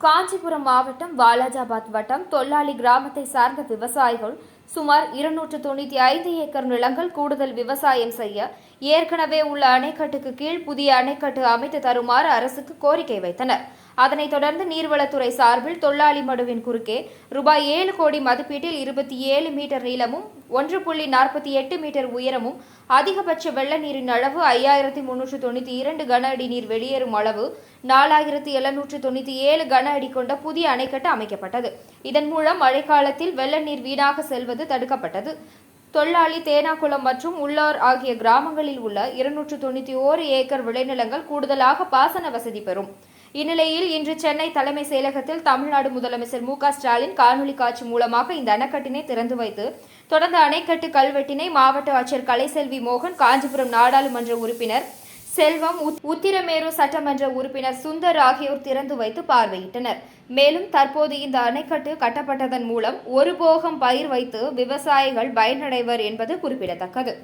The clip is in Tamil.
காஞ்சிபுரம் மாவட்டம் வாலாஜாபாத் வட்டம் தொல்லாளி கிராமத்தை சார்ந்த விவசாயிகள் சுமார் இருநூற்று தொண்ணூற்றி ஐந்து ஏக்கர் நிலங்கள் கூடுதல் விவசாயம் செய்ய ஏற்கனவே உள்ள அணைக்கட்டுக்கு கீழ் புதிய அணைக்கட்டு அமைத்து தருமாறு அரசுக்கு கோரிக்கை வைத்தனர். அதனைத் தொடர்ந்து நீர்வளத்துறை சார்பில் தொழிலாளி மடுவின் குறுக்கே ரூபாய் ஏழு கோடி மதிப்பீட்டில் இருபத்தி ஏழு மீட்டர் நீளமும் ஒன்று புள்ளி நாற்பத்தி எட்டு மீட்டர் உயரமும் அதிகபட்ச வெள்ள நீரின் அளவு ஐயாயிரத்தி முன்னூற்று தொண்ணூற்றி இரண்டு கன அடி நீர் வெளியேறும் அளவு நாலாயிரத்தி எழுநூற்று தொண்ணூற்றி ஏழு கன அடி கொண்ட புதிய அணைக்கட்டு அமைக்கப்பட்டது. இதன் மூலம் மழைக்காலத்தில் வெள்ள நீர் வீணாக செல்வது தடுக்கப்பட்டது. தொல்லாளி தேனாகுளம் மற்றும் உள்ளார் ஆகிய கிராமங்களில் உள்ள இருநூற்று தொண்ணூற்றி ஓரு ஏக்கர் விளைநிலங்கள் கூடுதலாக பாசன வசதி பெறும். இந்நிலையில் இன்று சென்னை தலைமை செயலகத்தில் தமிழ்நாடு முதலமைச்சர் மு ஸ்டாலின் காணொலி காட்சி மூலமாக இந்த அணைக்கட்டினை திறந்து வைத்து தொடர்ந்து அணைக்கட்டு கல்வெட்டினை மாவட்ட ஆட்சியர் கலைசெல்வி மோகன் காஞ்சிபுரம் நாடாளுமன்ற உறுப்பினர் செல்வம் உத்திரமேரு சட்டமன்ற உறுப்பினர் சுந்தர் ஆகியோர் திறந்து வைத்து பார்வையிட்டனர். மேலும் தற்போது இந்த அணைக்கட்டு கட்டப்பட்டதன் மூலம் ஒரு போகம் பயிர் வைத்து விவசாயிகள் பயனடைவர் என்பது குறிப்பிடத்தக்கது.